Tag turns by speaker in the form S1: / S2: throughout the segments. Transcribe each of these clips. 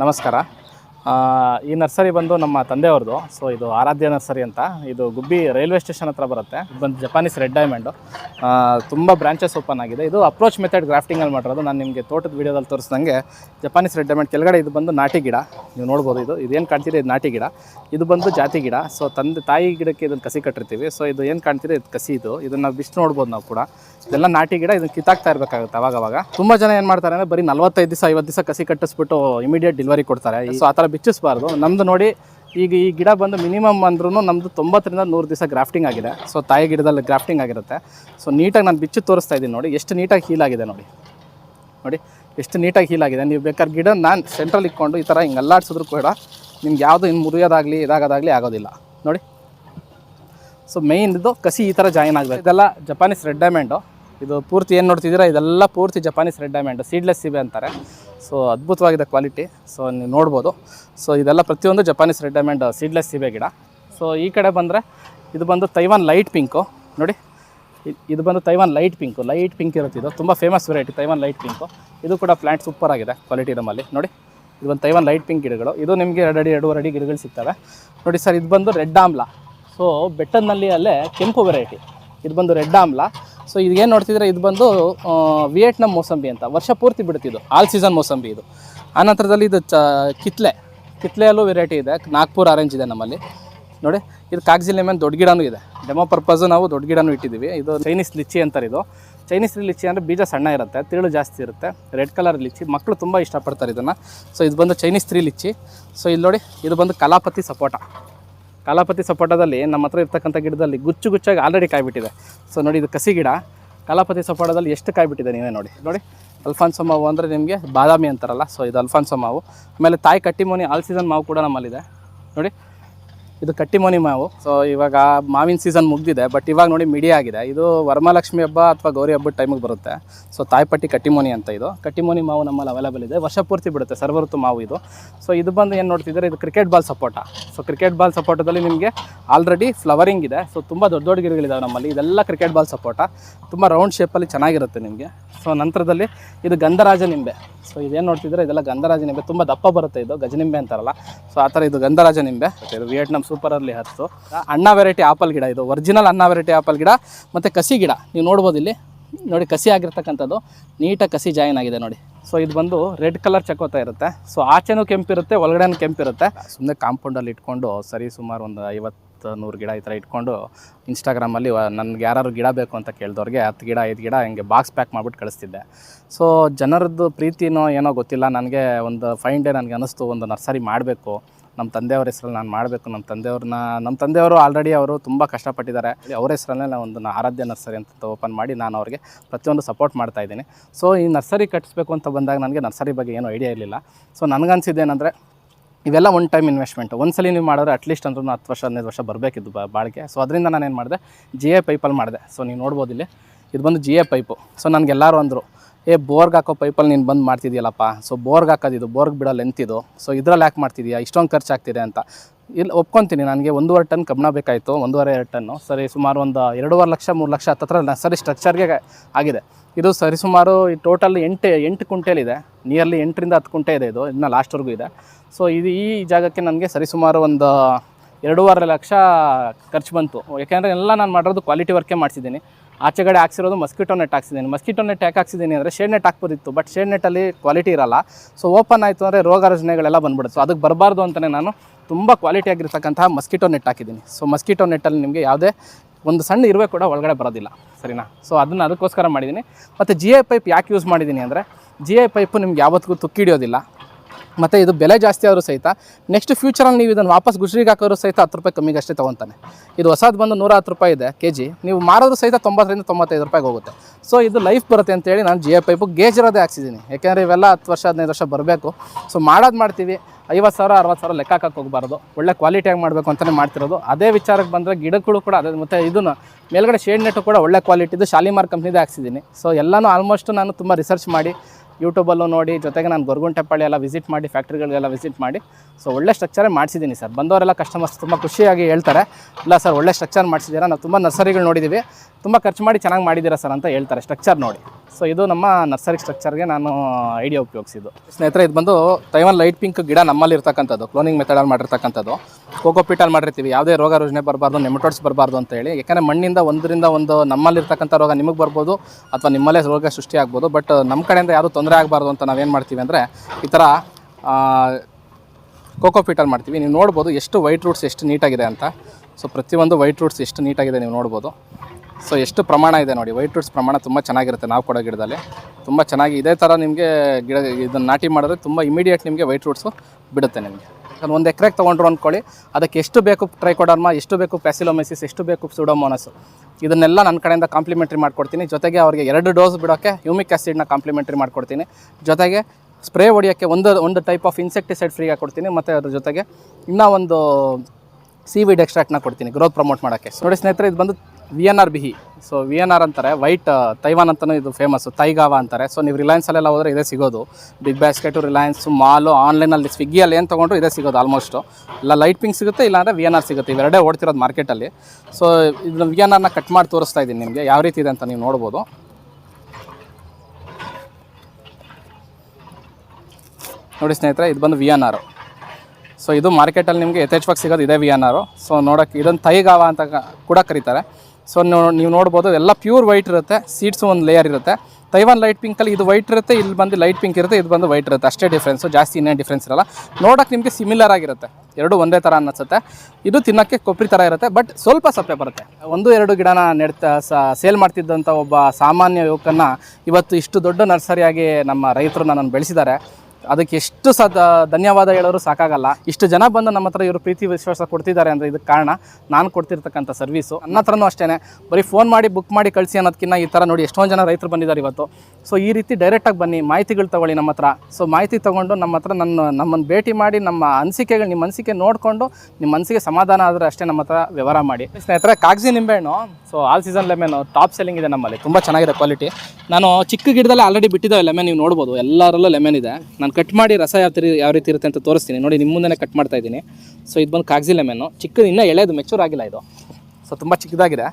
S1: ನಮಸ್ಕಾರ. ಈ ನರ್ಸರಿ ಬಂದು ನಮ್ಮ ತಂದೆಯವ್ರದ್ದು. ಸೊ, ಇದು ಆರಾಧ್ಯ ನರ್ಸರಿ ಅಂತ. ಇದು ಗುಬ್ಬಿ ರೈಲ್ವೆ ಸ್ಟೇಷನ್ ಹತ್ರ ಬರುತ್ತೆ. ಇದು ಬಂದು ಜಪಾನೀಸ್ ರೆಡ್ ಡೈಮಂಡು. ತುಂಬ ಬ್ರಾಂಚಸ್ ಓಪನ್ ಆಗಿದೆ. ಇದು ಅಪ್ರೋಚ್ ಮೆಥಡ್ ಗ್ರಾಫ್ಟಿಂಗಲ್ಲಿ ಮಾಡಿರೋದು. ನಾನು ನಿಮಗೆ ತೋಟದ ವೀಡಿಯೋದಲ್ಲಿ ತೋರಿಸ್ದಂಗೆ ಜಪಾನೀಸ್ ರೆಡ್ ಡೈಮಂಡ್ ಕೆಳಗಡೆ ಇದು ಬಂದು ನಾಟಿ ಗಿಡ. ನೀವು ನೋಡ್ಬೋದು ಇದು. ಇದೇನು ಕಾಣ್ತಿದೆ? ಇದು ನಾಟಿ ಗಿಡ. ಇದು ಬಂದು ಜಾತಿ ಗಿಡ. ಸೊ, ತಂದೆ, ತಾಯಿ ಗಿಡಕ್ಕೆ ಇದನ್ನು ಕಸಿ ಕಟ್ಟಿರ್ತೀವಿ. ಸೊ, ಇದು ಏನು ಕಾಣ್ತಿದೆ? ಇದು ಕಸಿ ಇದು. ಇದನ್ನು ಬಿಟ್ಟು ನೋಡ್ಬೋದು ನಾವು ಕೂಡ. ಇದೆಲ್ಲ ನಾಟಿ ಗಿಡ. ಇದನ್ನು ಕಿತ್ತಾಕ್ತಾ ಇರಬೇಕಾಗುತ್ತೆ ಅವಾಗವಾಗ. ಅವಾಗ ತುಂಬ ಜನ ಏನು ಮಾಡ್ತಾರೆ ಅಂದರೆ ಬರೀ ನಲ್ವತ್ತೈದು ದಿವಸ, ಐವತ್ತು ದಿವಸ ಕಸಿ ಕಟ್ಟಿಸ್ಬಿಟ್ಟು ಇಮಿಡಿಯೇಟ್ ಡೆಲಿವರಿ ಕೊಡ್ತಾರೆ. ಸೊ, ಆ ಥರ ಬಿಚ್ಚಿಸ್ಬಾರ್ದು. ನಮ್ಮದು ನೋಡಿ, ಈಗ ಈ ಗಿಡ ಬಂದು ಮಿನಿಮಮ್ ಅಂದ್ರೂ ನಮ್ಮದು ತೊಂಬತ್ತರಿಂದ ನೂರು ದಿವಸ ಗ್ರಾಫ್ಟಿಂಗ್ ಆಗಿದೆ. ಸೊ ತಾಯಿ ಗಿಡದಲ್ಲಿ ಗ್ರಾಫ್ಟಿಂಗ್ ಆಗಿರುತ್ತೆ. ಸೊ ನೀಟಾಗಿ ನಾನು ಬಿಚ್ಚು ತೋರಿಸ್ತಾ ಇದ್ದೀನಿ ನೋಡಿ, ಎಷ್ಟು ನೀಟಾಗಿ ಹೀಲ್ ಆಗಿದೆ ನೋಡಿ. ನೋಡಿ, ಎಷ್ಟು ನೀಟಾಗಿ ಹೀಲ್ ಆಗಿದೆ. ನೀವು ಬೇಕಾದ್ರೆ ಗಿಡ ನಾನು ಸೆಂಟ್ರಲ್ಲಿ ಇಟ್ಕೊಂಡು ಈ ಥರ ಹಿಂಗೆ ಅಲ್ಲಾಡ್ಸಿದ್ರು ಕೂಡ ನಿಮ್ಗೆ ಯಾವುದು ಹಿಂಗೆ ಮುರಿಯೋದಾಗಲಿ, ಇದಾಗೋದಾಗಲಿ ಆಗೋದಿಲ್ಲ. ನೋಡಿ. ಸೊ ಮೇಯ್ನ್ ಇದು ಕಸಿ ಈ ಥರ ಜಾಯಿನ್ ಆಗಬೇಕು. ಇದೆಲ್ಲ ಜಪಾನೀಸ್ ರೆಡ್ ಡೈಮಂಡು ಇದು ಪೂರ್ತಿ ಏನು ನೋಡ್ತಿದ್ದೀರಾ? ಇದೆಲ್ಲ ಪೂರ್ತಿ ಜಪಾನೀಸ್ ರೆಡ್ ಡೈಮಂಡು ಸೀಡ್ಲೆಸ್ ಇವೆ ಅಂತಾರೆ. ಸೊ ಅದ್ಭುತವಾಗಿದೆ ಕ್ವಾಲಿಟಿ ಸೊ ನೀವು ನೋಡ್ಬೋದು. ಸೊ ಇದೆಲ್ಲ ಪ್ರತಿಯೊಂದು ಜಪಾನೀಸ್ ರೆಡ್ ಡೈಮಂಡ್ ಸೀಡ್ಲೆಸ್ ಸೀಬೆ ಗಿಡ. ಸೊ ಈ ಕಡೆ ಬಂದರೆ ಇದು ಬಂದು ತೈವಾನ್ ಲೈಟ್ ಪಿಂಕು ನೋಡಿ ಇದು ಬಂದು Taiwan light pink light pink ಇರುತ್ತೆ ಇದು. ತುಂಬ famous variety Taiwan light pink ಇದು ಕೂಡ ಪ್ಲಾಂಟ್ ಸೂಪರ್ ಆಗಿದೆ ಕ್ವಾಲಿಟಿ ನಮ್ಮಲ್ಲಿ ನೋಡಿ, ಇದು ಒಂದು ತೈವಾನ್ ಲೈಟ್ ಪಿಂಕ್ ಗಿಡಗಳು. ಇದು ನಿಮಗೆ ಎರಡು ಅಡಿ ಎರಡೂವರೆ ಅಡಿ ಗಿಡಗಳು ಸಿಗ್ತವೆ. ನೋಡಿ ಸರ್ ಇದು ಬಂದು ರೆಡ್ ಆಮ್ಲ. ಸೊ ಬೆಟ್ಟದಲ್ಲಿ ಅಲ್ಲೇ ಕೆಂಪು ವೆರೈಟಿ ಇದು ಬಂದು ರೆಡ್ ಆಮ್ಲ. ಸೊ ಇದು ಏನು ನೋಡ್ತಿದ್ರೆ ಇದು ಬಂದು ವಿಯೆಟ್ನಾಂ ಮೋಸಂಬಿ ಅಂತ. ವರ್ಷ ಪೂರ್ತಿ ಬಿಡುತ್ತಿದ್ದು ಆಲ್ ಸೀಸನ್ ಮೋಸಂಬಿ ಇದು. ಆನಂತರದಲ್ಲಿ ಇದು ಚ, ಕಿತ್ಲೆ. ಕಿತ್ಲೆಯಲ್ಲೂ ವೆರೈಟಿ ಇದೆ. ನಾಗ್ಪುರ್ ಆರೆಂಜ್ ಇದೆ ನಮ್ಮಲ್ಲಿ. ನೋಡಿ, ಇದು ಕಾಗಜಿ ಲೆಮನ್ ದೊಡ್ಡ ಗಿಡನೂ ಇದೆ. ಡೆಮೋ ಪರ್ಪಸು ನಾವು ದೊಡ್ಡ ಗಿಡನೂ ಇಟ್ಟಿದ್ದೀವಿ. ಇದು ಚೈನೀಸ್ ಲಿಚ್ಚಿ ಅಂತಾರೆ ಇದು. ಚೈನೀಸ್ ಲಿಚ್ಚಿ ಅಂದರೆ ಬೀಜ ಸಣ್ಣ ಇರುತ್ತೆ, ತಿರುಳು ಜಾಸ್ತಿ ಇರುತ್ತೆ ರೆಡ್ ಕಲರ್ ಲಿಚ್ಚಿ. ಮಕ್ಕಳು ತುಂಬ ಇಷ್ಟಪಡ್ತಾರೆ ಇದನ್ನು. ಸೊ ಇದು ಬಂದು ಚೈನೀಸ್ ತ್ರೀ ಲಿಚ್ಚಿ ಸೊ ಇಲ್ಲಿ ನೋಡಿ, ಇದು ಬಂದು ಕಲಾಪತಿ ಸಪೋಟ. ಕಲಾಪತಿ ಸಪೋಟದಲ್ಲಿ ನಮ್ಮ ಹತ್ರ ಇರ್ತಕ್ಕಂಥ ಗಿಡದಲ್ಲಿ ಗುಚ್ಚು ಗುಚ್ಚಾಗಿ ಆಲ್ರೆಡಿ ಕಾಯ್ಬಿಟ್ಟಿದೆ. ಸೊ ನೋಡಿ ಇದು ಕಸಿ ಗಿಡ. ಕಲಾಪತಿ ಸಪೋಟದಲ್ಲಿ ಎಷ್ಟು ಕಾಯ್ಬಿಟ್ಟಿದೆ ನೀವೇ ನೋಡಿ. ನೋಡಿ, ಅಲ್ಫಾನ್ಸೋ ಮಾವು ಅಂದರೆ ನಿಮಗೆ ಬಾದಾಮಿ ಅಂತಾರಲ್ಲ ಸೊ ಇದು ಅಲ್ಫಾನ್ಸೋ ಮಾವು. ಆಮೇಲೆ ತಾಯಿ ಕಟ್ಟಿಮೋನಿ ಆಲ್ ಸೀಸನ್ ಮಾವು ಕೂಡ ನಮ್ಮಲ್ಲಿದೆ. ನೋಡಿ ಇದು ಕಟ್ಟಿಮೋನಿ ಮಾವು. ಸೊ ಇವಾಗ ಮಾವಿನ ಸೀಸನ್ ಮುಗ್ದಿದೆ ಬಟ್ ಇವಾಗ ನೋಡಿ ಮಿಡಿ ಆಗಿದೆ. ಇದು ವರಮಹಾಲಕ್ಷ್ಮಿ ಹಬ್ಬ ಅಥವಾ ಗೌರಿ ಹಬ್ಬದ ಟೈಮಿಗೆ ಬರುತ್ತೆ. ಸೊ ತಾಯ್ಪಟ್ಟಿ ಕಟ್ಟಿಮೋನಿ ಅಂತ ಇದು. ಕಟ್ಟಿಮೋನಿ ಮಾವು ನಮ್ಮಲ್ಲಿ ಅವೈಲೇಬಲ್ ಇದೆ. ವರ್ಷ ಪೂರ್ತಿ ಬಿಡುತ್ತೆ ಸರ್ವಋತು ಮಾವು ಇದು. ಸೊ ಇದು ಬಂದು ಏನು ನೋಡ್ತಿದ್ದಾರೆ, ಇದು cricket ball sapota so cricket ball ಸಪೋಟದಲ್ಲಿ ನಿಮಗೆ ಆಲ್ರೆಡಿ ಫ್ಲವರಿಂಗ್ ಇದೆ. ಸೊ ತುಂಬ ದೊಡ್ಡ ದೊಡ್ಡ ಗಿರಿಗಳಿದ್ದಾವೆ ನಮ್ಮಲ್ಲಿ. ಇದೆಲ್ಲ ಕ್ರಿಕೆಟ್ ಬಾಲ್ ಸಪೋಟ ತುಂಬ ರೌಂಡ್ ಶೇಪಲ್ಲಿ ಚೆನ್ನಾಗಿರುತ್ತೆ ನಿಮಗೆ. ಸೊ ನಂತರದಲ್ಲಿ ಇದು ಗಂಧರಾಜ ನಿಂಬೆ. ಸೊ ಇದೇನು ನೋಡ್ತಿದ್ರೆ ಇದೆಲ್ಲ ಗಂಧರಾಜ ನಿಂಬೆ. ತುಂಬ ದಪ್ಪ ಬರುತ್ತೆ ಇದು, ಗಜನಿಂಬೆ ಅಂತಾರಲ್ಲ. ಸೊ ಆ ಥರ ಇದು ಗಂಧರಾಜ ನಿಂಬೆ. ಇದು ವಿಯೆಟ್ನಾಮ್ ಸೂಪರಲ್ಲಿ ಹತ್ತು. ಅಣ್ಣ ವೆರೈಟಿ ಆಪಲ್ ಗಿಡ ಇದು. ಒರಿಜಿನಲ್ ಅಣ್ಣ ವೆರೈಟಿ ಆಪಲ್ ಗಿಡ, ಮತ್ತು ಕಸಿ ಗಿಡ. ನೀವು ನೋಡ್ಬೋದು ಇಲ್ಲಿ. ನೋಡಿ, ಕಸಿ ಆಗಿರ್ತಕ್ಕಂಥದ್ದು. ನೀಟಾಗಿ ಕಸಿ ಜಾಯಿನ್ ಆಗಿದೆ ನೋಡಿ. ಸೊ ಇದು ಬಂದು ರೆಡ್ ಕಲರ್ ಚಕೋತ ಇರುತ್ತೆ. ಸೊ ಆಚೆನೂ ಕೆಂಪಿರುತ್ತೆ, ಒಳಗಡೆನೂ ಕೆಂಪಿರುತ್ತೆ. ಸುಮ್ಮನೆ ಕಾಂಪೌಂಡಲ್ಲಿ ಇಟ್ಕೊಂಡು ಸರಿ ಸುಮಾರು ಒಂದು ಐವತ್ತು ನೂರು ಗಿಡ ಈ ಥರ ಇಟ್ಕೊಂಡು ಇನ್ಸ್ಟಾಗ್ರಾಮಲ್ಲಿ ನನಗೆ ಯಾರು ಗಿಡ ಬೇಕು ಅಂತ ಕೇಳಿದವ್ರಿಗೆ ಹತ್ತು ಗಿಡ, ಐದು ಗಿಡ ಹಿಂಗೆ ಬಾಕ್ಸ್ ಪ್ಯಾಕ್ ಮಾಡಿಬಿಟ್ಟು ಕಳಿಸ್ತಿದ್ದೆ. ಸೊ ಜನರದ್ದು ಪ್ರೀತಿನೋ ಏನೋ ಗೊತ್ತಿಲ್ಲ. ನನಗೆ ಒಂದು ಫೈನ್ ಡೇ ನನಗೆ ಅನ್ನಿಸ್ತು. ಒಂದು ನರ್ಸರಿ ಮಾಡಬೇಕು. ನಮ್ಮ ತಂದೆಯವ್ರ ಹೆಸರಲ್ಲಿ ನಾನು ಮಾಡಬೇಕು. ನಮ್ಮ ತಂದೆಯವ್ರನ್ನ, ನಮ್ಮ ತಂದೆಯವರು ಆಲ್ರೆಡಿ ಅವರು ತುಂಬ ಕಷ್ಟಪಟ್ಟಿದ್ದಾರೆ. ಅವ್ರ ಹೆಸರಲ್ಲೇ ನಾನು ಒಂದು ಆರಾಧ್ಯ ನರ್ಸರಿ ಅಂತ ಓಪನ್ ಮಾಡಿ ನಾನು ಅವ್ರಿಗೆ ಪ್ರತಿಯೊಂದು ಸಪೋರ್ಟ್ ಮಾಡ್ತಾ ಇದ್ದೀನಿ. ಸೊ ಈ ನರ್ಸರಿ ಕಟ್ಟಿಸ್ಬೇಕು ಅಂತ ಬಂದಾಗ ನನಗೆ ನರ್ಸರಿ ಬಗ್ಗೆ ಏನೂ ಐಡಿಯಾ ಇರಲಿಲ್ಲ. ಸೊ ನನಗನ್ಸಿದ್ದೇನೆಂದರೆ ಇವೆಲ್ಲ ಒನ್ ಟೈಮ್ ಇನ್ವೆಸ್ಟ್ಮೆಂಟ್ ಒಂದ್ಸಲಿ ನೀವು ಮಾಡಿದ್ರೆ ಅಟ್ಲೀಸ್ಟ್ ಅಂದ್ರೂ ಹತ್ತು ವರ್ಷ, ಹದಿನೈದು ವರ್ಷ ಬರಬೇಕಿದ್ದು ಬಾಳಿಕೆ. ಸೊ ಅದರಿಂದ ನಾನು ಏನು ಮಾಡಿದೆ? ಜಿ ಎ ಪೈಪಲ್ಲಿ ಮಾಡಿದೆ. ಸೊ ನೀವು ನೋಡ್ಬೋದು ಇಲ್ಲಿ. ಇದು ಬಂದು ಜಿ ಎ ಪೈಪು ಸೊ ನನಗೆಲ್ಲರೂ ಅಂದರು ಏ, ಬೋರ್ಗ್ ಹಾಕೋ ಪೈಪಲ್ಲಿ ನೀನು ಬಂದು ಮಾಡ್ತಿದ್ಯಲ್ಲಪ್ಪ. ಸೊ ಬೋರ್ಗೆ ಹಾಕೋದಿದು ಬೋರ್ಗೆ ಬಿಡೋ ಲೆಂತ್ ಇದು. ಸೊ ಇದ್ರಲ್ಲಿ ಯಾಕೆ ಮಾಡ್ತಿದ್ಯಾ? ಇಷ್ಟೊಂದು ಖರ್ಚಾಗ್ತಿದೆ ಅಂತ. ಇಲ್ಲಿ ಒಪ್ಕೊತೀನಿ, ನನಗೆ ಒಂದೂವರೆ ಟನ್ ಕಬ್ಬಣ ಬೇಕಾಯಿತು, ಒಂದೂವರೆ, ಎರಡು ಟನ್ನು. ಸರಿ, ಸುಮಾರು ಒಂದು ಎರಡೂವರೆ ಲಕ್ಷ, ಮೂರು ಲಕ್ಷ ಹತ್ತತ್ರ ಸರಿ ಸ್ಟ್ರಕ್ಚರ್ಗೆ ಆಗಿದೆ. ಇದು ಸರಿಸುಮಾರು ಈ ಟೋಟಲ್ ಎಂಟು ಎಂಟು ಕುಂಟೇಲಿದೆ ನಿಯರ್ಲಿ ಎಂಟರಿಂದ ಹತ್ತು ಕುಂಟೆ ಇದೆ ಇದು. ಇನ್ನು ಲಾಸ್ಟ್ವರೆಗೂ ಇದೆ. ಸೊ ಇದು ಈ ಜಾಗಕ್ಕೆ ನನಗೆ ಸರಿ ಸುಮಾರು ಒಂದು ಎರಡೂವರೆ ಲಕ್ಷ ಖರ್ಚು ಬಂತು. ಯಾಕೆಂದರೆ ಎಲ್ಲ ನಾನು ಮಾಡಿರೋದು ಕ್ವಾಲಿಟಿ ವರ್ಕೇ ಮಾಡಿಸಿದ್ದೀನಿ. ಆಚೆಗಡೆ ಹಾಕ್ಸಿರೋದು ಮಸ್ಕಿಟೋ ನೆಟ್ ಹಾಕ್ಸಿದ್ದೀನಿ. ಮಸ್ಕಿಟೋ ನೆಟ್ ಯಾಕೆ ಹಾಕ್ಸಿದ್ದೀನಿ ಅಂದರೆ ಶೇಡ್ ನೆಟ್ ಹಾಕ್ಬೋದಿತ್ತು ಬಟ್ ಶೇಡ್ ನೆಟ್ಟಲ್ಲಿ ಕ್ವಾಲಿಟಿ ಇರಲ್ಲ. ಸೊ ಓಪನ್ ಆಯಿತು ಅಂದರೆ ರೋಗ ರಜನೆಗಳೆಲ್ಲ ಬಂದ್ಬಿಡುತ್ತೆ. ಸೊ ಅದಕ್ಕೆ ಬರಬಾರ್ದು ಅಂತಲೇ ನಾನು ತುಂಬ ಕ್ವಾಲಿಟಿ ಆಗಿರ್ತಕ್ಕಂತಹ ಮಸ್ಕಿಟೋ ನೆಟ್ ಹಾಕಿದ್ದೀನಿ. ಸೊ ಮಸ್ಕಿಟೋ ನೆಟ್ಟಲ್ಲಿ ನಿಮಗೆ ಯಾವುದೇ ಒಂದು ಸಣ್ಣ ಇರುವೆ ಕೂಡ ಒಳಗಡೆ ಬರೋದಿಲ್ಲ, ಸರಿನಾ? ಸೊ ಅದನ್ನು ಅದಕ್ಕೋಸ್ಕರ ಮಾಡಿದ್ದೀನಿ. ಮತ್ತು ಜಿ ಐ ಪೈಪ್ ಯಾಕೆ ಯೂಸ್ ಮಾಡಿದ್ದೀನಿ ಅಂದರೆ ಜಿ ಐ ಪೈಪು ನಿಮ್ಗೆ ಯಾವತ್ತಿಗೂ ತುಕ್ಕಿಡಿಯೋದಿಲ್ಲ. ಮತ್ತು ಇದು ಬೆಲೆ ಜಾಸ್ತಿ ಆದರೂ ಸಹಿತ ನೆಕ್ಸ್ಟ್ ಫ್ಯೂಚರಲ್ಲಿ ನೀವು ಇದನ್ನು ವಾಪಸ್ ಗುಜ್ರಿಗೆ ಹಾಕೋರು ಸಹಿತ ಹತ್ತು ರೂಪಾಯಿ ಕಮ್ಮಿಗೆ ಅಷ್ಟೇ ತೊಗೊತಾನೆ. ಇದು ಹೊಸದು ಬಂದು ನೂರ ಹತ್ತು ರೂಪಾಯಿ ಇದೆ ಕೆ ನೀವು ಮಾರೋದು ಸಹಿತ ತೊಂಬತ್ತರಿಂದ ತೊಂಬತ್ತೈದು ರೂಪಾಯಿಗೆ ಹೋಗುತ್ತೆ. ಸೊ ಇದು ಲೈಫ್ ಬರುತ್ತೆ ಅಂತೇಳಿ ನಾನು ಜಿ ಎ ಪೈಪು ಗೇಜ್ ಇರೋದೇ ಹಾಕ್ಸಿದ್ದೀನಿ. ಯಾಕೆಂದರೆ ಇವೆಲ್ಲ ಹತ್ತು ವರ್ಷ, ಹದಿನೈದು ವರ್ಷ ಬರಬೇಕು. ಸೊ ಮಾಡೋದು ಮಾಡ್ತೀವಿ. ಐವತ್ತು ಸಾವಿರ, ಅರವತ್ತು ಸಾವಿರ ಲೆಕ್ಕ ಹಾಕಕ್ಕೆ ಹೋಗಬಾರ್ದು. ಒಳ್ಳೆ ಕ್ವಾಲಿಟಿಯಾಗಿ ಮಾಡಬೇಕು ಅಂತಲೇ ಮಾಡ್ತಿರೋದು. ಅದೇ ವಿಚಾರಕ್ಕೆ ಬಂದರೆ ಗಿಡಗಳು ಕೂಡ ಅದೇ ಮತ್ತು ಇದನ್ನು ಮೇಲ್ಗಡೆ ಶೇಡ್ ನೆಟ್ಟು ಕೂಡ ಒಳ್ಳೆ ಕ್ವಾಲಿಟಿದು ಶಾಲಿಮಾರ್ ಕಂಪ್ನಿದೇ ಹಾಕ್ಸಿದ್ದೀನಿ. ಸೊ ಎಲ್ಲನೂ ಆಲ್ಮೋಸ್ಟ್ ನಾನು ತುಂಬ ರಿಸರ್ಚ್ ಮಾಡಿ ಯೂಟ್ಯೂಬಲ್ಲೂ ನೋಡಿ, ಜೊತೆಗೆ ನಾನು ಗೊರಗುಂಟೆಪಾಳ್ಯ ಎಲ್ಲ ವಿಸಿಟ್ ಮಾಡಿ ಫ್ಯಾಕ್ಟ್ರಿಗಳಿಗೆಲ್ಲ ವಿಸಿಟ್ ಮಾಡಿ. ಸೊ ಒಳ್ಳೆ ಸ್ಟ್ರಕ್ಚರೇ ಮಾಡಿಸಿದ್ದೀನಿ ಸರ್. ಬಂದವರೆಲ್ಲ ಕಸ್ಟಮರ್ಸ್ ತುಂಬ ಖುಷಿಯಾಗಿ ಹೇಳ್ತಾರೆ. ಇಲ್ಲ ಸರ್, ಒಳ್ಳೆ ಸ್ಟ್ರಕ್ಚರ್ ಮಾಡಿಸಿದ್ದೀರಾ? ನಾವು ತುಂಬ ನರ್ಸರಿಗಳು ನೋಡಿದ್ದೀವಿ. ತುಂಬ ಖರ್ಚು ಮಾಡಿ ಚೆನ್ನಾಗಿ ಮಾಡಿದ್ದೀರಾ ಸರ್ ಅಂತ ಹೇಳ್ತಾರೆ ಸ್ಟ್ರಕ್ಚರ್ ನೋಡಿ. ಸೊ ಇದು ನಮ್ಮ ನರ್ಸರಿ ಸ್ಟ್ರಕ್ಚರ್ಗೆ ನಾನು ಐಡಿಯಾ ಉಪಯೋಗಿಸಿದ್ದು. ಸ್ನೇಹಿತರೆ, ಇದು ಬಂದು ತೈವನ್ ಲೈಟ್ ಪಿಂಕ್ ಗಿಡ ನಮ್ಮಲ್ಲಿ ಇರ್ತಕ್ಕಂಥದ್ದು ಕ್ಲೋನಿಂಗ್ ಮೆಥಡಲ್ಲಿ ಮಾಡಿರ್ತಕ್ಕಂಥದ್ದು. ಕೋಕೋಪಿಟಲ್ಲಿ ಮಾಡಿರ್ತೀವಿ. ಯಾವುದೇ ರೋಗ ರುಜಿನ ಬರಬಾರ್ದು ನೆಮಟೋಡ್ಸ್ ಬರಬಾರ್ದು ಅಂತ ಹೇಳಿ. ಯಾಕೆಂದರೆ ಮಣ್ಣಿಂದ ಒಂದರಿಂದ ಒಂದು ನಮ್ಮಲ್ಲಿರ್ತಕ್ಕಂಥ ರೋಗ ನಿಮಗೆ ಬರ್ಬೋದು ಅಥವಾ ನಿಮ್ಮಲ್ಲೇ ರೋಗ ಸೃಷ್ಟಿ ಆಗ್ಬೋದು. ಬಟ್ ನಮ್ಮ ಕಡೆಯಿಂದ ಯಾರೂ ತೊಂದರೆ ಆಗಬಾರ್ದು ಅಂತ ನಾವೇನು ಮಾಡ್ತೀವಿ ಅಂದರೆ, ಈ ಥರ ಕೋಕೋಪೀಟಲ್ಲಿ ಮಾಡ್ತೀವಿ. ನೀವು ನೋಡ್ಬೋದು ಎಷ್ಟು ವೈಟ್ ರೂಟ್ಸ್ ಎಷ್ಟು ನೀಟಾಗಿದೆ ಅಂತ. ಸೊ ಪ್ರತಿಯೊಂದು ವೈಟ್ ರೂಟ್ಸ್ ಎಷ್ಟು ನೀಟಾಗಿದೆ ನೀವು ನೋಡ್ಬೋದು. ಸೊ ಎಷ್ಟು ಪ್ರಮಾಣ ಇದೆ ನೋಡಿ. ವೈಟ್ ರೂಟ್ಸ್ ಪ್ರಮಾಣ ತುಂಬ ಚೆನ್ನಾಗಿರುತ್ತೆ ನಾವು ಕೊಡೋ ಗಿಡದಲ್ಲಿ. ತುಂಬ ಚೆನ್ನಾಗಿ ಇದೇ ಥರ ನಿಮಗೆ ಗಿಡ ಇದನ್ನು ನಾಟಿ ಮಾಡಿದ್ರೆ ತುಂಬ ಇಮಿಡಿಯೇಟ್ ನಿಮಗೆ ವೈಟ್ ರೂಟ್ಸು ಬಿಡುತ್ತೆ ನಿಮಗೆ. ಒಂದು ಎಕರೆಗೆ ತೊಗೊಂಡ್ರು ಅಂದ್ಕೊಳ್ಳಿ ಅದಕ್ಕೆ ಎಷ್ಟು ಬೇಕು ಟ್ರೈಕೋಡರ್ಮಾ ಎಷ್ಟು ಬೇಕು ಪ್ಯಾಸಿಲೋಮೆಸಿಸ್ ಎಷ್ಟು ಬೇಕು ಸುಡೋಮೋನಸ್ ಇದನ್ನೆಲ್ಲ ನನ್ನ ಕಡೆಯಿಂದ ಕಾಂಪ್ಲಿಮೆಂಟ್ರಿ ಮಾಡ್ಕೊಡ್ತೀನಿ. ಜೊತೆಗೆ ಅವರಿಗೆ ಎರಡು ಡೋಸ್ ಬಿಡೋಕ್ಕೆ ಹ್ಯೂಮಿಕ್ ಆ್ಯಸಿಡ್ನ ಕಾಂಪ್ಲಿಮೆಂಟ್ರಿ ಮಾಡ್ಕೊಡ್ತೀನಿ. ಜೊತೆಗೆ ಸ್ಪ್ರೇ ಹೊಡಿಯೋಕ್ಕೆ ಒಂದು ಒಂದು ಟೈಪ್ ಆಫ್ ಇನ್ಸೆಕ್ಟಿಸೈಡ್ ಫ್ರೀಯಾಗಿ ಕೊಡ್ತೀನಿ. ಮತ್ತು ಅದ್ರ ಜೊತೆಗೆ ಇನ್ನೂ ಒಂದು ಸಿ ವಿಡ್ ಎಕ್ಸ್ಟ್ರಾಕ್ಟ್ನ ಕೊಡ್ತೀನಿ. ಗ್ರೋತ್ ಪ್ರಮೋಟ್ ಮಾಡೋಕ್ಕೆ. ನೋಡಿ ಸ್ನೇಹಿತರೆ, ಇದು ಬಂದು V N R Bihi. So V N R ಅಂತಾರೆ, ವೈಟ್ ತೈವಾನ್ ಅಂತಲೂ ಇದು ಫೇಮಸ್ಸು ತೈಗಾವ ಅಂತಾರೆ. ಸೊ ನೀವು ರಿಲಯನ್ಸಲ್ಲೆಲ್ಲ ಹೋದರೆ ಇದೇ ಸಿಗೋದು. ಬಿಗ್ ಬ್ಯಾಸ್ಕೆಟು ರಿಲಯನ್ಸು ಮಾಲು ಆನ್ಲೈನಲ್ಲಿ ಸ್ವಿಗ್ಗಿಯಲ್ಲಿ ಏನು ತೊಗೊಂಡ್ರು ಇದೇ ಸಿಗೋದು ಆಲ್ಮೋಸ್ಟು ಇಲ್ಲ ಲೈಟ್ ಪಿಂಕ್ ಸಿಗುತ್ತೆ, ಇಲ್ಲಾಂದರೆ ವಿ ಎನ್ ಆರ್ ಸಿಗುತ್ತೆ, ಇವೆರಡೇ ಓಡ್ತಿರೋದು ಮಾರ್ಕೆಟಲ್ಲಿ ಸೊ ಇದನ್ನ ವಿ ಎನ್ ಆರ್ನ ಕಟ್ ಮಾಡಿ ತೋರಿಸ್ತಾ ಇದ್ದೀನಿ ನಿಮಗೆ, ಯಾವ ರೀತಿ ಇದೆ ಅಂತ ನೀವು ನೋಡ್ಬೋದು. ನೋಡಿ ಸ್ನೇಹಿತರೆ, ಇದು ಬಂದು ವಿ ಎನ್ ಆರು ಸೊ ಇದು ಮಾರ್ಕೆಟಲ್ಲಿ ನಿಮಗೆ ಯಥೇಚ್ಛವಾಗಿ ಸಿಗೋದು ಇದೇ ವಿ ಎನ್ ಆರು ಸೊ ನೋಡೋಕ್ಕೆ ಇದೊಂದು ತೈಗಾವ ಅಂತ ಕೂಡ ಕರೀತಾರೆ. ಸೊ ನೀವು ನೋಡ್ಬೋದು ಎಲ್ಲ ಪ್ಯೂರ್ ವೈಟ್ ಇರುತ್ತೆ ಸೀಟ್ಸ್ ಒಂದು ಲೇಯರ್ ಇರುತ್ತೆ. ತೈವಾನ್ ಲೈಟ್ ಪಿಂಕಲ್ಲಿ ಇದು ವೈಟ್ ಇರುತ್ತೆ, ಇಲ್ಲಿ ಬಂದು ಲೈಟ್ ಪಿಂಕ್ ಇರುತ್ತೆ, ಇದು ಬಂದು ವೈಟ್ ಇರುತ್ತೆ. ಅಷ್ಟೇ ಡಿಫ್ರೆನ್ಸು ಜಾಸ್ತಿ ಇನ್ನೇನು ಡಿಫ್ರೆನ್ಸ್ ಇರಲ್ಲ. ನೋಡೋಕೆ ನಿಮಗೆ ಸಿಮಿಲರ್ ಆಗಿರುತ್ತೆ. ಎರಡು ಒಂದೇ ಥರ ಅನ್ನಿಸುತ್ತೆ. ಇದು ತಿನ್ನೋಕ್ಕೆ ಕೊಬ್ಬರಿ ಥರ ಇರುತ್ತೆ ಬಟ್ ಸ್ವಲ್ಪ ಸಪ್ಪೆ ಬರುತ್ತೆ. ಒಂದು, ಎರಡು ಗಿಡನ ನೆಡ್ತಾ ಸೇಲ್ ಮಾಡ್ತಿದ್ದಂಥ ಒಬ್ಬ ಸಾಮಾನ್ಯ ಯುವಕನ ಇವತ್ತು ಇಷ್ಟು ದೊಡ್ಡ ನರ್ಸರಿಯಾಗಿ ನಮ್ಮ ರೈತರು ನನ್ನನ್ನು ಬೆಳೆಸಿದ್ದಾರೆ. ಅದಕ್ಕೆ ಎಷ್ಟು ಸ ಧನ್ಯವಾದ ಹೇಳೋರು ಸಾಕಾಗಲ್ಲ. ಇಷ್ಟು ಜನ ಬಂದು ನಮ್ಮ ಹತ್ರ ಇವರು ಪ್ರೀತಿ ವಿಶ್ವಾಸ ಕೊಡ್ತಿದ್ದಾರೆ ಅಂದರೆ ಇದಕ್ಕೆ ಕಾರಣ ನಾನು ಕೊಡ್ತಿರ್ತಕ್ಕಂಥ ಸರ್ವೀಸು ನನ್ನ ಹತ್ರನೂ ಅಷ್ಟೇ ಬರೀ ಫೋನ್ ಮಾಡಿ ಬುಕ್ ಮಾಡಿ ಕಳಿಸಿ ಅನ್ನೋದಕ್ಕಿಂತ ಈ ಥರ ನೋಡಿ ಎಷ್ಟೊಂದು ಜನ ರೈತರು ಬಂದಿದ್ದಾರೆ ಇವತ್ತು. ಸೊ ಈ ರೀತಿ ಡೈರೆಕ್ಟಾಗಿ ಬನ್ನಿ, ಮಾಹಿತಿಗಳು ತಗೊಳ್ಳಿ ನಮ್ಮ ಹತ್ರ. ಸೊ ಮಾಹಿತಿ ತೊಗೊಂಡು ನಮ್ಮ ಹತ್ರ ನನ್ನ, ನಮ್ಮನ್ನು ಭೇಟಿ ಮಾಡಿ, ನಮ್ಮ ಅನಿಸಿಕೆಗಳು, ನಿಮ್ಮ ಅನಿಸಿಕೆ ನೋಡಿಕೊಂಡು, ನಿಮ್ಮ ಮನಸ್ಸಿಗೆ ಸಮಾಧಾನ ಆದರೆ ಅಷ್ಟೇ ನಮ್ಮ ಹತ್ರ ವ್ಯವಹಾರ ಮಾಡಿ. ಸ್ನೇಹಿತರೆ, ಕಾಗಜಿ ನಿಂಬೆಹಣ್ಣು so all season lemon top selling ಇದೆ ನಮ್ಮಲ್ಲಿ. ತುಂಬ ಚೆನ್ನಾಗಿದೆ ಕ್ವಾಲಿಟಿ ನಾನು ಚಿಕ್ಕ ಗಿಡದಲ್ಲಿ ಆಲ್ರೆಡಿ ಬಿಟ್ಟಿದ್ದಾವೆ ಲೆಮೆನ್ ನೀವು ನೋಡ್ಬೋದು. ಎಲ್ಲರಲ್ಲೂ ಲೆಮೆನ್ ಇದೆ. ನಾನು ಕಟ್ ಮಾಡಿ ರಸ ಯಾವ ಯಾವ ರೀತಿ ಇರುತ್ತೆ ಅಂತ ತೋರಿಸ್ತೀನಿ. ನೋಡಿ ನಿಮ್ಮ ಮುಂದೆ ಕಟ್ ಮಾಡ್ತಾ ಇದ್ದೀನಿ. ಸೊ ಇದು ಬಂದು ಕಾಗಜಿ ಲೆಮೆನ್ನು ಚಿಕ್ಕದು ಇನ್ನೂ ಎಳೆದು ಮೆಚೂರ್ ಆಗಿಲ್ಲ ಇದು. ಸೊ ತುಂಬ ಚಿಕ್ಕದಾಗಿದೆ.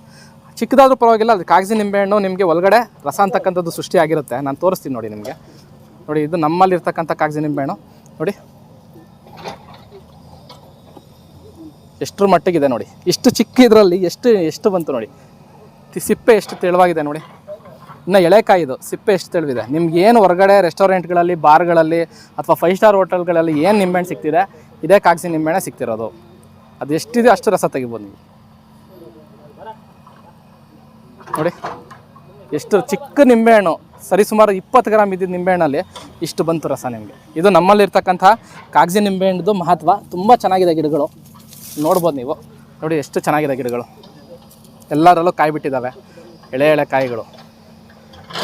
S1: ಚಿಕ್ಕದಾದ್ರೂ ಪರವಾಗಿಲ್ಲ, ಅದು ಕಾಗಜಿ ನಿಂಬೆಹಣ್ಣು ನಿಮಗೆ ಒಳಗಡೆ ರಸ ಅಂತಕ್ಕಂಥದ್ದು ಸೃಷ್ಟಿ ಆಗಿರುತ್ತೆ ನಾನು ತೋರಿಸ್ತೀನಿ ನೋಡಿ ನಿಮಗೆ. ನೋಡಿ, ಇದು ನಮ್ಮಲ್ಲಿ ಇರ್ತಕ್ಕಂಥ ಕಾಗಜಿ ನಿಂಬೆಹಣ್ಣು. ನೋಡಿ. ಎಷ್ಟರ ಮಟ್ಟಿಗಿದೆ ನೋಡಿ. ಇಷ್ಟು ಚಿಕ್ಕ ಇದರಲ್ಲಿ ಎಷ್ಟು ಎಷ್ಟು ಬಂತು ನೋಡಿ. ಸಿಪ್ಪೆ ಎಷ್ಟು ತೆಳುವಾಗಿದೆ ನೋಡಿ. ಇನ್ನು ಎಳೆಕಾಯಿ ಇದು, ಸಿಪ್ಪೆ ಎಷ್ಟು ತೆಳುವಿದೆ. ನಿಮ್ಗೆ ಏನು ಹೊರಗಡೆ ರೆಸ್ಟೋರೆಂಟ್ಗಳಲ್ಲಿ, ಬಾರ್ಗಳಲ್ಲಿ ಅಥವಾ ಫೈವ್ ಸ್ಟಾರ್ ಹೋಟೆಲ್ಗಳಲ್ಲಿ ಏನು ನಿಂಬೆಹಣ್ಣು ಸಿಗ್ತಿದೆ, ಇದೇ ಕಾಗಸಿ ನಿಂಬೆಹಣ್ಣೆ ಸಿಗ್ತಿರೋದು. ಅದು ಎಷ್ಟಿದೆ ಅಷ್ಟು ರಸ ತೆಗಿಬೋದು ನೀವು. ನೋಡಿ. ಎಷ್ಟು ಚಿಕ್ಕ ನಿಂಬೆಹಣ್ಣು ಸರಿಸುಮಾರು ಇಪ್ಪತ್ತು ಗ್ರಾಮ್ ಇದ್ದಿದ್ದು ನಿಂಬೆಹಣ್ಣಲ್ಲಿ ಇಷ್ಟು ಬಂತು ರಸ ನಿಮಗೆ. ಇದು ನಮ್ಮಲ್ಲಿರ್ತಕ್ಕಂಥ ಕಾಗಜಿ ನಿಂಬೆಹಣ್ಣದು ಮಹತ್ವ. ತುಂಬ ಚೆನ್ನಾಗಿದೆ ಗಿಡಗಳು. ನೋಡ್ಬೋದು ನೀವು. ನೋಡಿ ಎಷ್ಟು ಚೆನ್ನಾಗಿದೆ ಗಿಡಗಳು. ಎಲ್ಲರಲ್ಲೂ ಕಾಯಿ ಬಿಟ್ಟಿದ್ದಾವೆ. ಎಳೆ ಎಳೆ ಕಾಯಿಗಳು.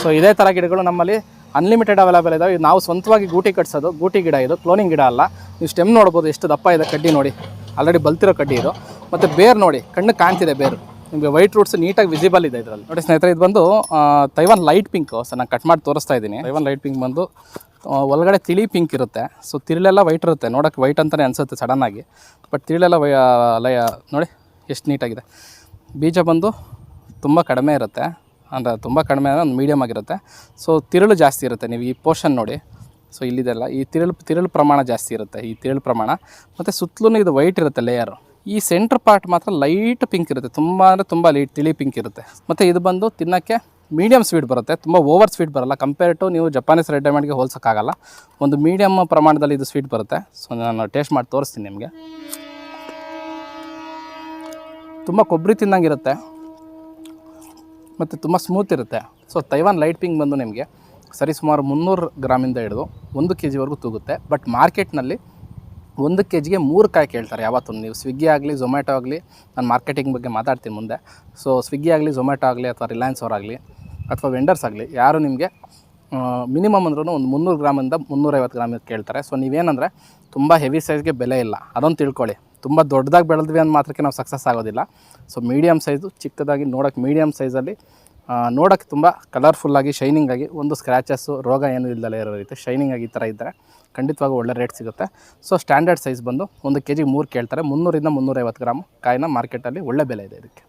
S1: ಸೊ ಇದೇ ಥರ ಗಿಡಗಳು ನಮ್ಮಲ್ಲಿ ಅನ್ಲಿಮಿಟೆಡ್ ಅವೈಲೇಬಲ್ ಇದಾವೆ. ಇದು ನಾವು ಸ್ವಂತವಾಗಿ ಗೂಟಿ ಕಟ್ಸೋದು. ಗೂಟಿ ಗಿಡ ಇದು. ಕ್ಲೋನಿಂಗ್ ಗಿಡ ಅಲ್ಲ. ನೀವು ಸ್ಟೆಮ್ ನೋಡ್ಬೋದು. ಎಷ್ಟು ದಪ್ಪ ಇದೆ ಕಡ್ಡಿ ನೋಡಿ. ಆಲ್ರೆಡಿ ಬಲ್ತಿರೋ ಕಡ್ಡಿ ಇದು. ಮತ್ತು ಬೇರು ನೋಡಿ. ಕಣ್ಣು ಕಾಣ್ತಿದೆ ಬೇರು. ನಿಮಗೆ ವೈಟ್ ರೂಟ್ಸ್ ನೀಟಾಗಿ ವಿಸಿಬಲ್ ಇದೆ ಇದರಲ್ಲಿ. ನೋಡಿ ಸ್ನೇಹಿತರೆ ಇದು ಬಂದು ತೈವಾನ್ ಲೈಟ್ ಪಿಂಕ್ ಸೊ ನಾನು ಕಟ್ ಮಾಡಿ ತೋರಿಸ್ತಾ ಇದ್ದೀನಿ. ತೈವಾನ್ ಲೈಟ್ ಪಿಂಕ್ ಬಂದು ಒಳಗಡೆ ತಿಳಿ ಪಿಂಕ್ ಇರುತ್ತೆ. ಸೊ ತಿರುಳೆಲ್ಲ ವೈಟ್ ಇರುತ್ತೆ. ನೋಡೋಕ್ಕೆ ವೈಟ್ ಅಂತಲೇ ಅನಿಸುತ್ತೆ ಸಡನ್ನಾಗಿ ಬಟ್ ತಿರುಳೆಲ್ಲ ವೈ ಲಯ ನೋಡಿ ಎಷ್ಟು ನೀಟಾಗಿದೆ ಬೀಜ ಬಂದು ತುಂಬ ಕಡಿಮೆ ಇರುತ್ತೆ. ಅಂದರೆ ತುಂಬ ಕಡಿಮೆ ಅಂದರೆ ಒಂದು ಮೀಡಿಯಮ್ ಆಗಿರುತ್ತೆ. ಸೊ ತಿರುಳು ಜಾಸ್ತಿ ಇರುತ್ತೆ. ನೀವು ಈ ಪೋರ್ಷನ್ ನೋಡಿ. ಸೊ ಇಲ್ಲಿದೆಲ್ಲ. ಈ ತಿರುಳು ತಿರುಳು ಪ್ರಮಾಣ ಜಾಸ್ತಿ ಇರುತ್ತೆ. ಈ ತಿರುಳು ಪ್ರಮಾಣ. ಮತ್ತು ಸುತ್ತಲೂ ಇದು ವೈಟ್ ಇರುತ್ತೆ ಲೇಯರು ಈ ಸೆಂಟ್ರ್ ಪಾರ್ಟ್ ಮಾತ್ರ ಲೈಟ್ ಪಿಂಕ್ ಇರುತ್ತೆ. ತುಂಬ ಅಂದರೆ ತುಂಬ ಲೈಟ್ ತಿಳಿ ಪಿಂಕ್ ಇರುತ್ತೆ. ಮತ್ತು ಇದು ಬಂದು ತಿನ್ನೋಕ್ಕೆ ಮೀಡಿಯಮ್ ಸ್ವೀಟ್ ಬರುತ್ತೆ. ತುಂಬ ಓವರ್ ಸ್ವೀಟ್ ಬರಲ್ಲ. ಕಂಪೇರ್ ಟು ನೀವು ಜಪಾನೀಸ್ ರೆಡ್ ಡೈಮಂಡ್ಗೆ ಹೋಲ್ಸೋಕ್ಕಾಗಲ್ಲ. ಒಂದು ಮೀಡಿಯಮ್ ಪ್ರಮಾಣದಲ್ಲಿ ಇದು ಸ್ವೀಟ್ ಬರುತ್ತೆ. ಸೊ ನಾನು ಟೇಸ್ಟ್ ಮಾಡಿ ತೋರಿಸ್ತೀನಿ ನಿಮಗೆ. ತುಂಬ ಕೊಬ್ಬರಿ ತಿನ್ನಂಗಿರುತ್ತೆ ಮತ್ತು ತುಂಬ ಸ್ಮೂತ್ ಇರುತ್ತೆ. ಸೊ ತೈವಾನ್ ಲೈಟ್ ಪಿಂಕ್ ಬಂದು ನಿಮಗೆ ಸರಿ ಸುಮಾರು ಮುನ್ನೂರು ಗ್ರಾಮಿಂದ ಹಿಡಿದು ಒಂದು ಕೆ ಜಿವರೆಗೂ ತೂಗುತ್ತೆ. ಬಟ್ ಮಾರ್ಕೆಟ್ನಲ್ಲಿ ಒಂದು ಕೆ ಜಿಗೆ ಮೂರು ಕಾಯಿ ಕೇಳ್ತಾರೆ ಯಾವತ್ತೂ ನೀವು ಸ್ವಿಗ್ಗಿ ಆಗಲಿ ಝೊಮ್ಯಾಟೊ ಆಗಲಿ, ನಾನು ಮಾರ್ಕೆಟಿಂಗ್ ಬಗ್ಗೆ ಮಾತಾಡ್ತೀನಿ ಮುಂದೆ. ಸೊ ಸ್ವಿಗ್ಗಿ ಆಗಲಿ ಝೊಮ್ಯಾಟೊ ಆಗಲಿ ಅಥವಾ ರಿಲಯನ್ಸ್ ಅವರಾಗಲಿ ಅಥವಾ ವೆಂಡರ್ಸ್ ಆಗಲಿ, ಯಾರು ನಿಮಗೆ ಮಿನಿಮಮ್ ಅಂದ್ರೂ ಒಂದು ಮುನ್ನೂರು ಗ್ರಾಮಿಂದ ಮುನ್ನೂರೈವತ್ತು ಗ್ರಾಮಿಂದ ಕೇಳ್ತಾರೆ. ಸೊ ನೀವೇನಂದರೆ ತುಂಬ ಹೆವಿ ಸೈಜ್ಗೆ ಬೆಲೆ ಇಲ್ಲ. ಅದೊಂದು ತಿಳ್ಕೊಳ್ಳಿ. ತುಂಬ ದೊಡ್ಡದಾಗಿ ಬೆಳೆದ್ವಿ ಅಂದ ಮಾತ್ರಕ್ಕೆ ನಾವು ಸಕ್ಸಸ್ ಆಗೋದಿಲ್ಲ. ಸೊ ಮೀಡಿಯಮ್ ಸೈಜು ಚಿಕ್ಕದಾಗಿ ನೋಡೋಕ್ಕೆ ಮೀಡಿಯಮ್ ಸೈಜಲ್ಲಿ ನೋಡೋಕ್ಕೆ ತುಂಬ ಕಲರ್ಫುಲ್ಲಾಗಿ ಶೈನಿಂಗ್ ಆಗಿ, ಒಂದು ಸ್ಕ್ರ್ಯಾಚಸ್ಸು ರೋಗ ಏನೂ ಇಲ್ಲದಲೇ ಇರೋ ರೀತಿ ಶೈನಿಂಗ್ ಆಗಿ ಈ ಥರ ಇದ್ದರೆ ಖಂಡಿತವಾಗೂ ಒಳ್ಳೆ ರೇಟ್ ಸಿಗುತ್ತೆ. ಸೊ ಸ್ಟ್ಯಾಂಡರ್ಡ್ ಸೈಜ್ ಬಂದು ಒಂದು ಕೆ ಜಿ ಮೂರು ಕೇಳ್ತಾರೆ. ಮುನ್ನೂರಿಂದ ಮುನ್ನೂರೈವತ್ತು ಗ್ರಾಮ್ ಕಾಯಿನ ಮಾರ್ಕೆಟಲ್ಲಿ ಒಳ್ಳೆ ಬೆಲೆ ಇದೆ ಇದಕ್ಕೆ.